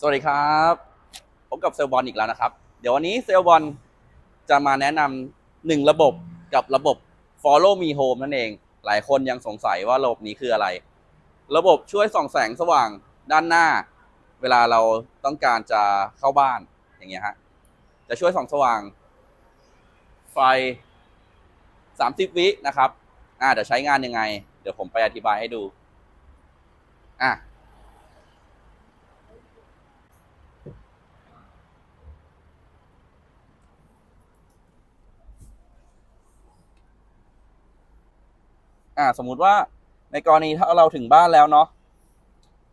สวัสดีครับพบกับเซลลบอลอีกแล้วนะครับ เดี๋ยววันนี้เซลลบอลจะมาแนะนำหนึ่งระบบกับระบบ Follow Me Home นั่นเอง หลายคนยังสงสัยว่าระบบนี้คืออะไร ระบบช่วยส่องแสงสว่างด้านหน้า เวลาเราต้องการจะเข้าบ้านอย่างเงี้ยฮะจะช่วยส่องสว่าง ไฟ 30 วินะครับอ่าเดี๋ยวใช้งานยังไง เดี๋ยวผมไปอธิบายให้ดูอะ อ่า สมมุติว่าในกรณีถ้าเราถึงบ้านแล้วเนาะ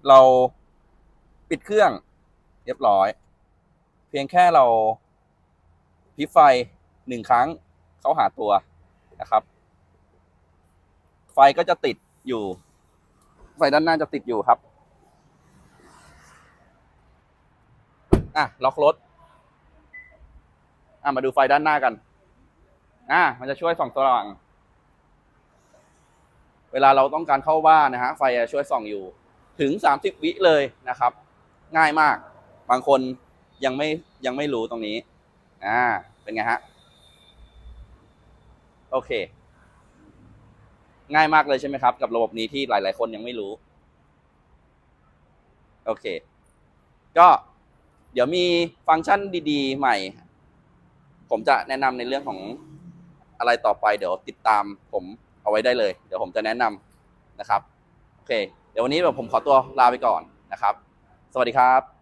เราปิดเครื่อง เรียบร้อย เพียงแค่เราพลิไฟหนึ่งครั้งเขาหาตัวนะครับ ไฟก็จะติดอยู่ ไฟด้านหน้าจะติดอยู่ครับอะล็อกรถอะมาดูไฟด้านหน้ากันอะมันจะช่วยส่องสว่าง เวลาเราต้องการเข้าบ้านนะฮะไฟจะช่วยส่องอยู่ถึง 30 วิเลยนะครับ ง่ายมาก บางคนยังไม่ยังไม่รู้ตรงนี้อ่าเป็นไงฮะโอเค ง่ายมากเลยใช่ไหมครับ กับระบบนี้ที่หลาย ๆ คนยังไม่รู้ โอเค ก็เดี๋ยวมีฟังก์ชันดี ๆ ใหม่ ผมจะแนะนำในเรื่องของอะไรต่อไป เดี๋ยวติดตามผม เอาไว้ได้เลย เดี๋ยวผมจะแนะนำนะครับ โอเค เดี๋ยววันนี้แบบผมขอตัวลาไปก่อนนะครับ สวัสดีครับ